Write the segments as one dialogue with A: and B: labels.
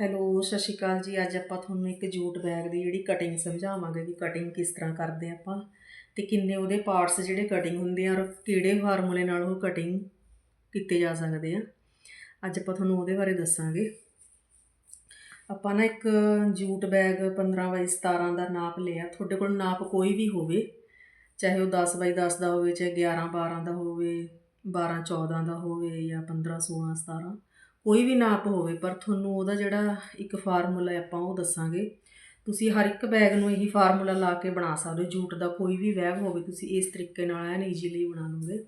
A: Hello ਸਤਿ ਸ਼੍ਰੀ ਅਕਾਲ ਜੀ। ਅੱਜ ਆਪਾਂ ਤੁਹਾਨੂੰ ਇੱਕ ਜੂਟ ਬੈਗ ਦੀ ਜਿਹੜੀ ਕਟਿੰਗ ਸਮਝਾਵਾਂਗੇ ਵੀ ਕਟਿੰਗ ਕਿਸ ਤਰ੍ਹਾਂ ਕਰਦੇ ਆ ਆਪਾਂ ਤੇ ਕਿੰਨੇ ਉਹਦੇ ਪਾਰਟਸ ਜਿਹੜੇ ਕਟਿੰਗ ਹੁੰਦੇ ਆ ਔਰ ਕਿਹੜੇ ਫਾਰਮੂਲੇ ਨਾਲ ਉਹ ਕਟਿੰਗ ਕੀਤੇ ਜਾ ਸਕਦੇ ਆ। ਅੱਜ ਆਪਾਂ ਤੁਹਾਨੂੰ ਉਹਦੇ ਬਾਰੇ ਦੱਸਾਂਗੇ। ਆਪਾਂ ਨਾ ਇੱਕ ਜੂਟ ਬੈਗ 15 ਬਾਈ 17 ਦਾ ਨਾਪ ਲਿਆ। ਤੁਹਾਡੇ ਕੋਲ ਨਾਪ ਕੋਈ ਵੀ ਹੋਵੇ, ਚਾਹੇ ਉਹ 10 ਬਾਈ 10 ਦਾ ਹੋਵੇ, ਚਾਹੇ 11 12 ਦਾ ਹੋਵੇ 12 14 ਦਾ ਹੋਵੇ ਜਾਂ 15 16 17 ਕੋਈ ਵੀ ਨਾਪ ਹੋਵੇ, ਪਰ ਤੁਹਾਨੂੰ ਉਹਦਾ ਜਿਹੜਾ ਇੱਕ ਫਾਰਮੂਲਾ ਆਪਾਂ ਉਹ ਦੱਸਾਂਗੇ। ਤੁਸੀਂ ਹਰ ਇੱਕ ਬੈਗ ਨੂੰ ਇਹੀ ਫਾਰਮੂਲਾ ਲਾ ਕੇ ਬਣਾ ਸਕਦੇ ਹੋ। ਜੂਟ ਦਾ ਕੋਈ ਵੀ ਬੈਗ ਹੋਵੇ, ਤੁਸੀਂ ਇਸ ਤਰੀਕੇ ਨਾਲ ਐਨ ਈਜ਼ੀਲੀ ਬਣਾ ਲਓਗੇ।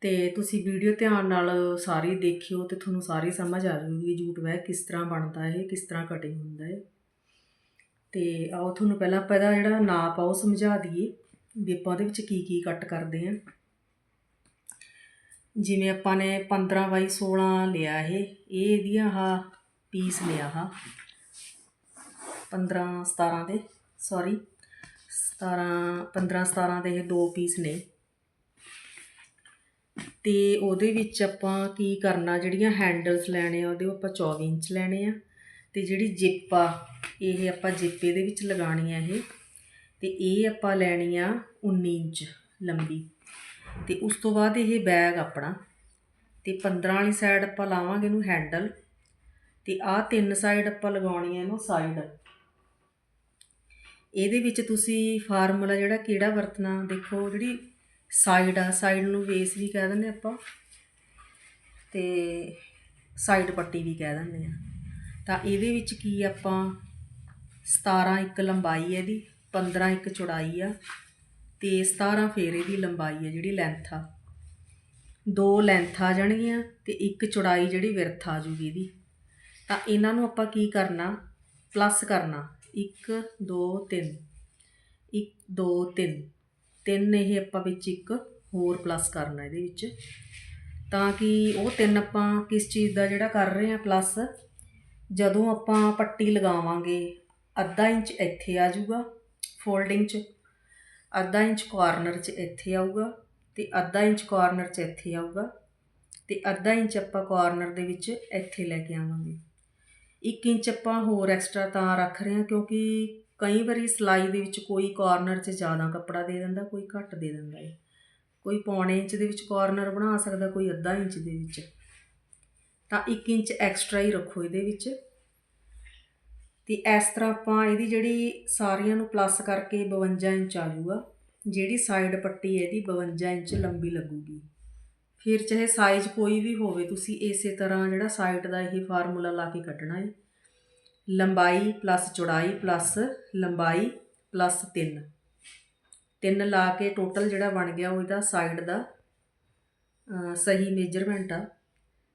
A: ਤੇ ਤੁਸੀਂ ਵੀਡੀਓ ਧਿਆਨ ਨਾਲ ਸਾਰੀ ਦੇਖਿਓ ਤੇ ਤੁਹਾਨੂੰ ਸਾਰੀ ਸਮਝ ਆ ਜਾਊਗੀ ਵੀ ਜੂਟ ਬੈਗ ਕਿਸ ਤਰ੍ਹਾਂ ਬਣਦਾ ਹੈ ਕਿਸ ਤਰ੍ਹਾਂ ਕਟਿੰਗ ਹੁੰਦਾ ਹੈ ਤੇ ਆਓ, ਤੁਹਾਨੂੰ ਪਹਿਲਾਂ ਆਪਾਂ ਇਹਦਾ ਜਿਹੜਾ ਨਾਪ ਆ ਉਹ ਸਮਝਾ ਦਈਏ ਵੀ ਆਪਾਂ ਉਹਦੇ ਵਿੱਚ ਕੀ ਕੀ ਕੱਟ ਕਰਦੇ ਹਾਂ। ਜਿਵੇਂ ਆਪਾਂ ਨੇ 15 ਬਾਈ 16 ਲਿਆ ਇਹ ਇਹ ਇਹਦੀਆਂ ਆਹ ਪੀਸ ਲਿਆ ਆਹ। 15 17 ਦੇ ਸੌਰੀ 17 15 17 ਦੇ ਇਹ ਦੋ ਪੀਸ ਨੇ। ਤੇ ਉਹਦੇ ਵਿੱਚ ਆਪਾਂ ਕੀ ਕਰਨਾ, ਜਿਹੜੀਆਂ ਹੈਂਡਲਸ ਲੈਣੇ ਆ, ਉਹਦੇ ਆਪਾਂ 24 ਇੰਚ ਲੈਣੇ ਆ। ਤੇ ਜਿਹੜੀ ਜਿੱਪ ਆ, ਇਹ ਆਪਾਂ ਜਿੱਪ ਇਹਦੇ ਵਿੱਚ ਲਗਾਣੀ ਆ ਇਹ। ਤੇ ਇਹ ਆਪਾਂ ਲੈਣੀ ਆ 19 ਇੰਚ ਲੰਬੀ। ਤੇ ਉਸ ਤੋਂ ਬਾਅਦ ਇਹ ਬੈਗ ਆਪਣਾ ਤੇ 15 ਵਾਲੀ ਸਾਈਡ ਆਪਾਂ ਲਾਵਾਂਗੇ ਇਹਨੂੰ ਹੈਂਡਲ ਤੇ ਆਹ ਤਿੰਨ ਸਾਈਡ ਆਪਾਂ ਲਗਾਉਣੀ ਹੈ ਇਹਨੂੰ ਸਾਈਡ ਇਹਦੇ ਵਿੱਚ ਤੁਸੀਂ ਫਾਰਮੂਲਾ ਜਿਹੜਾ ਕਿਹੜਾ ਵਰਤਣਾ ਦੇਖੋ, ਜਿਹੜੀ ਸਾਈਡ ਆ ਸਾਈਡ ਨੂੰ ਬੇਸ ਵੀ ਕਹਿ ਦਿੰਦੇ ਆਪਾਂ ਤੇ ਸਾਈਡ ਪੱਟੀ ਵੀ ਕਹਿ ਦਿੰਦੇ ਆ। ਤਾਂ ਇਹਦੇ ਵਿੱਚ ਕੀ ਆਪਾਂ 17 ਇੱਕ ਲੰਬਾਈ ਹੈ ਇਹਦੀ 15 ਇੱਕ ਚੌੜਾਈ ਆ। ਤੇ 17 ਫੇਰੇ ਦੀ ਲੰਬਾਈ ਹੈ ਜਿਹੜੀ ਲੈਂਥ ਆ। ਦੋ ਲੈਂਥ ਆ ਜਾਣਗੀਆਂ ਤੇ ਇੱਕ ਚੌੜਾਈ ਜਿਹੜੀ ਵਿਰਥ ਆ ਜੂਗੀ ਇਹਦੀ। ਤਾਂ ਇਹਨਾਂ ਨੂੰ ਆਪਾਂ ਕੀ ਕਰਨਾ? ਪਲੱਸ ਕਰਨਾ। 1 2 3 1 2 3 ਤਿੰਨ ਇਹ ਆਪਾਂ ਵਿੱਚ ਇੱਕ ਹੋਰ ਪਲੱਸ ਕਰਨਾ ਇਹਦੇ ਵਿੱਚ। ਤਾਂ ਕਿ ਉਹ ਤਿੰਨ ਆਪਾਂ ਕਿਸ ਚੀਜ਼ ਦਾ ਜਿਹੜਾ ਕਰ ਰਹੇ ਆ ਪਲੱਸ ਜਦੋਂ ਆਪਾਂ ਪੱਟੀ ਲਗਾਵਾਂਗੇ, ਅੱਧਾ ਇੰਚ ਇੱਥੇ ਆ ਜਾਊਗਾ ਫੋਲਡਿੰਗ 'ਚ। ਅੱਧਾ ਇੰਚ ਕੋਰਨਰ 'ਚ ਇੱਥੇ ਆਊਗਾ ਅਤੇ ਅੱਧਾ ਇੰਚ ਕੋਰਨਰ 'ਚ ਇੱਥੇ ਆਊਗਾ ਅਤੇ ਅੱਧਾ ਇੰਚ ਆਪਾਂ ਕੋਰਨਰ ਦੇ ਵਿੱਚ ਇੱਥੇ ਲੈ ਕੇ ਆਵਾਂਗੇ। 1 ਇੰਚ ਆਪਾਂ ਹੋਰ ਐਕਸਟਰਾ ਤਾਂ ਰੱਖ ਰਹੇ ਹਾਂ ਕਿਉਂਕਿ ਕਈ ਵਾਰੀ ਸਿਲਾਈ ਦੇ ਵਿੱਚ ਕੋਈ ਕੋਰਨਰ 'ਚ ਜ਼ਿਆਦਾ ਕੱਪੜਾ ਦੇ ਦਿੰਦਾ, ਕੋਈ ਘੱਟ ਦੇ ਦਿੰਦਾ ਹੈ। ਕੋਈ ਪੌਣੇ ਇੰਚ ਦੇ ਵਿੱਚ ਕੋਰਨਰ ਬਣਾ ਸਕਦਾ, ਕੋਈ ਅੱਧਾ ਇੰਚ ਦੇ ਵਿੱਚ। ਤਾਂ 1 ਇੰਚ ਐਕਸਟਰਾ ਹੀ ਰੱਖੋ ਇਹਦੇ ਵਿੱਚ। ਅਤੇ ਇਸ ਤਰ੍ਹਾਂ ਆਪਾਂ ਇਹਦੀ ਜਿਹੜੀ ਸਾਰੀਆਂ ਨੂੰ ਪਲੱਸ ਕਰਕੇ 52 ਇੰਚ ਆ ਜੂਗਾ ਜਿਹੜੀ ਸਾਈਡ ਪੱਟੀ ਇਹਦੀ 52 ਇੰਚ ਲੰਬੀ ਲੱਗੂਗੀ। ਫਿਰ ਚਾਹੇ ਸਾਈਜ਼ ਕੋਈ ਵੀ ਹੋਵੇ, ਤੁਸੀਂ ਇਸੇ ਤਰ੍ਹਾਂ ਜਿਹੜਾ ਸਾਈਡ ਦਾ ਇਹ ਫਾਰਮੂਲਾ ਲਾ ਕੇ ਕੱਢਣਾ ਹੈ। ਲੰਬਾਈ ਪਲੱਸ ਚੌੜਾਈ ਪਲੱਸ ਲੰਬਾਈ ਪਲੱਸ 3 ਤਿੰਨ ਲਾ ਕੇ ਟੋਟਲ ਜਿਹੜਾ ਬਣ ਗਿਆ ਉਹ ਇਹਦਾ ਸਾਈਡ ਦਾ ਸਹੀ ਮੇਜਰਮੈਂਟ ਆ।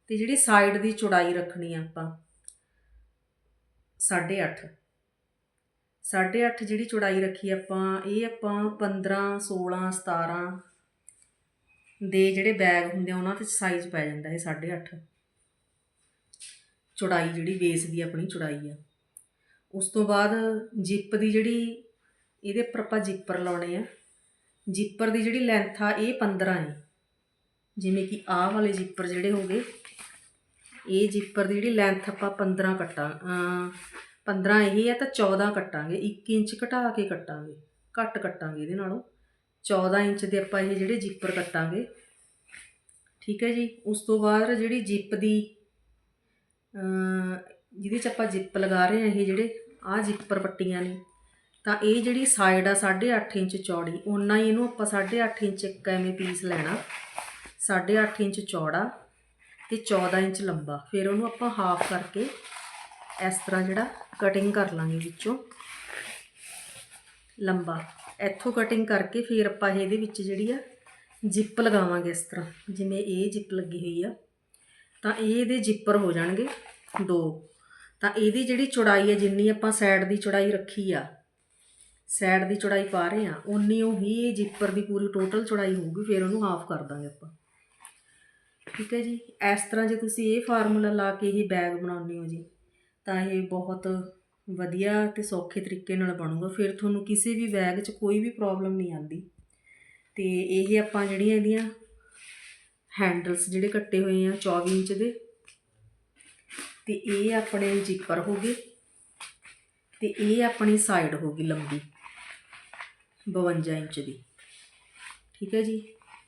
A: ਤੇ ਜਿਹੜੀ ਸਾਈਡ ਦੀ ਚੌੜਾਈ ਰੱਖਣੀ ਆ ਆਪਾਂ 8.5 8.5 ਜਿਹੜੀ ਚੌੜਾਈ ਰੱਖੀ ਆਪਾਂ, ਇਹ ਆਪਾਂ 15 16 17 ਦੇ ਜਿਹੜੇ ਬੈਗ ਹੁੰਦੇ ਆ, ਉਹਨਾਂ ਤੇ ਸਾਈਜ਼ ਪੈ ਜਾਂਦਾ ਇਹ 8.5 ਚੌੜਾਈ ਜਿਹੜੀ ਬੇਸ ਦੀ ਆਪਣੀ ਚੌੜਾਈ ਆ। ਉਸ ਤੋਂ ਬਾਅਦ ਜਿੱਪ ਦੀ ਜਿਹੜੀ, ਇਹਦੇ ਉੱਪਰ ਆਪਾਂ ਜਿੱਪਰ ਲਾਉਣੇ ਆ। ਜਿੱਪਰ ਦੀ ਜਿਹੜੀ ਲੈਂਥ ਆ, ਇਹ 15 ਹੈ ਜਿਵੇਂ ਕਿ ਆਹ ਵਾਲੇ ਜਿੱਪਰ ਜਿਹੜੇ ਹੋ ਗਏ ਇਹ ਜਿੱਪਰ ਦੀ ਜਿਹੜੀ ਲੈਂਥ ਆਪਾਂ 15 ਕੱਟਾਂ ਅਮ 15 ਇਹ ਹੈ ਤਾਂ 14 ਕੱਟਾਂਗੇ। 1 ਇੰਚ ਘਟਾ ਕੇ ਕੱਟਾਂਗੇ। ਘੱਟ ਕੱਟਾਂਗੇ ਇਹਦੇ ਨਾਲੋਂ। 14 ਇੰਚ ਦੇ ਆਪਾਂ ਇਹ ਜਿਹੜੇ ਜਿੱਪਰ ਕੱਟਾਂਗੇ। ਠੀਕ ਹੈ ਜੀ? ਉਸ ਤੋਂ ਬਾਅਦ ਜਿਹੜੀ ਜਿੱਪ ਦੀ ਜਿਹਦੇ ਚ ਆਪਾਂ ਜਿੱਪ ਲਗਾ ਰਹੇ ਹਾਂ ਇਹ ਜਿਹੜੇ ਆਹ ਜਿੱਪਰ ਪੱਟੀਆਂ ਨੇ, ਤਾਂ ਇਹ ਜਿਹੜੀ ਸਾਈਡ ਆ 8.5 ਇੰਚ ਚੌੜੀ, ਓਨਾ ਹੀ ਇਹਨੂੰ ਆਪਾਂ 8.5 ਇੰਚ ਇੱਕ ਐਵੇਂ ਪੀਸ ਲੈਣਾ। 8.5 ਇੰਚ ਚੌੜਾ। ਤੇ 14 ਇੰਚ ਲੰਬਾ। ਫਿਰ ਉਹਨੂੰ ਆਪਾਂ ਹਾਫ ਕਰਕੇ ਇਸ ਤਰ੍ਹਾਂ ਜਿਹੜਾ ਕਟਿੰਗ ਕਰ ਲਾਂਗੇ ਵਿੱਚੋਂ। ਲੰਬਾ। ਇੱਥੋਂ ਕਟਿੰਗ ਕਰਕੇ ਫਿਰ ਆਪਾਂ ਇਹਦੇ ਵਿੱਚ ਜਿਹੜੀ ਆ ਜਿੱਪ ਲਗਾਵਾਂਗੇ ਇਸ ਤਰ੍ਹਾਂ। ਜਿਵੇਂ ਇਹ ਜਿੱਪ ਲੱਗੀ ਹੋਈ ਆ। ਤਾਂ ਇਹ ਇਹਦੇ ਜਿੱਪਰ ਹੋ ਜਾਣਗੇ ਦੋ। ਤਾਂ ਇਹਦੀ ਜਿਹੜੀ ਚੌੜਾਈ ਹੈ ਜਿੰਨੀ ਆਪਾਂ ਸਾਈਡ ਦੀ ਚੌੜਾਈ ਰੱਖੀ ਆ ਸਾਈਡ ਦੀ ਚੌੜਾਈ ਪਾ ਰਹੇ ਆ ਉਨੀ ਉਹ ਹੀ ਇਹ ਜਿੱਪਰ ਦੀ ਪੂਰੀ ਟੋਟਲ ਚੌੜਾਈ ਹੋਊਗੀ, ਫਿਰ ਉਹਨੂੰ ਹਾਫ ਕਰ ਦਾਂਗੇ ਆਪਾਂ। ਠੀਕ ਹੈ ਜੀ, ਇਸ ਤਰ੍ਹਾਂ ਜੇ ਤੁਸੀਂ ਇਹ ਫਾਰਮੂਲਾ ਲਾ ਕੇ ਇਹ ਬੈਗ ਬਣਾਉਂਦੇ ਹੋ ਜੀ, ਤਾਂ ਇਹ ਬਹੁਤ ਵਧੀਆ ਤੇ ਸੌਖੇ ਤਰੀਕੇ ਨਾਲ ਬਣੂਗਾ। ਫਿਰ ਤੁਹਾਨੂੰ ਕਿਸੇ ਵੀ ਬੈਗ 'ਚ ਕੋਈ ਵੀ ਪ੍ਰੋਬਲਮ ਨਹੀਂ ਆਉਂਦੀ। ਤੇ ਇਹ ਆਪਾਂ ਜਿਹੜੀਆਂ ਇਹਦੀਆਂ ਹੈਂਡਲਸ ਜਿਹੜੇ ਕੱਟੇ ਹੋਏ ਆ 24 ਇੰਚ ਦੇ, ਤੇ ਇਹ ਆਪਣੇ ਜਿੱਪਰ ਹੋ ਗਏ, ਤੇ ਇਹ ਆਪਣੀ ਸਾਈਡ ਹੋ ਗਈ ਲੰਬੀ 52 ਇੰਚ ਦੀ। ਠੀਕ ਹੈ ਜੀ।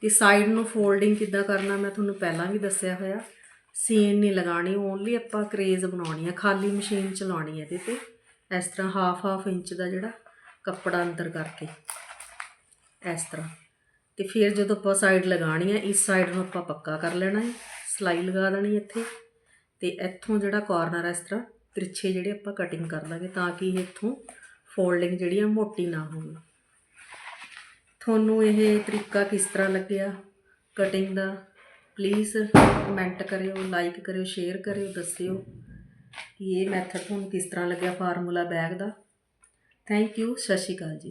A: ਤੇ ਸਾਈਡ ਨੂੰ ਫੋਲਡਿੰਗ ਕਿੱਦਾਂ ਕਰਨਾ ਮੈਂ ਤੁਹਾਨੂੰ ਪਹਿਲਾਂ ਵੀ ਦੱਸਿਆ ਹੋਇਆ। ਸੀਨ ਨਹੀਂ ਲਗਾਣੀ ਓਨਲੀ ਆਪਾਂ ਕਰੇਜ਼ ਬਣਾਉਣੀ ਆ, ਖਾਲੀ ਮਸ਼ੀਨ ਚਲਾਉਣੀ ਹੈ ਇਹਦੇ ਤੇ। ਇਸ ਤਰ੍ਹਾਂ ਹਾਫ ਹਾਫ ਇੰਚ ਦਾ ਜਿਹੜਾ ਕੱਪੜਾ ਅੰਦਰ ਕਰਕੇ, ਇਸ ਤਰ੍ਹਾਂ। ਤੇ ਫਿਰ ਜਦੋਂ ਆਪਾਂ ਸਾਈਡ ਲਗਾਣੀ ਹੈ ਇਸ ਸਾਈਡ ਨੂੰ ਆਪਾਂ ਪੱਕਾ ਕਰ ਲੈਣਾ ਹੈ। ਸਲਾਈ ਲਗਾ ਦੇਣੀ ਇੱਥੇ। ਤੇ ਇੱਥੋਂ ਜਿਹੜਾ ਕਾਰਨਰ ਇਸ ਤਰ੍ਹਾਂ ਤਿਰਛੇ ਜਿਹੜੇ ਆਪਾਂ ਕਟਿੰਗ ਕਰ ਲਾਂਗੇ ਤਾਂ ਕਿ ਇਹ ਇੱਥੋਂ ਫੋਲਡਿੰਗ ਜਿਹੜੀ ਆ ਮੋਟੀ ਨਾ ਹੋਵੇ ਤੁਹਾਨੂੰ ਇਹ ਤਰੀਕਾ ਕਿਸ ਤਰ੍ਹਾਂ ਲੱਗਿਆ? ਕਟਿੰਗ ਦਾ? ਪਲੀਜ਼ ਕਮੈਂਟ ਕਰਿਓ ਲਾਈਕ ਕਰਿਓ ਸ਼ੇਅਰ ਕਰਿਓ, ਦੱਸਿਓ ਕਿ ਇਹ ਮੈਥਡ ਤੁਹਾਨੂੰ ਕਿਸ ਤਰ੍ਹਾਂ ਲੱਗਿਆ ਫਾਰਮੂਲਾ ਬੈਗ ਦਾ। ਥੈਂਕ ਯੂ ਸਤਿ ਸ਼੍ਰੀ ਅਕਾਲ ਜੀ।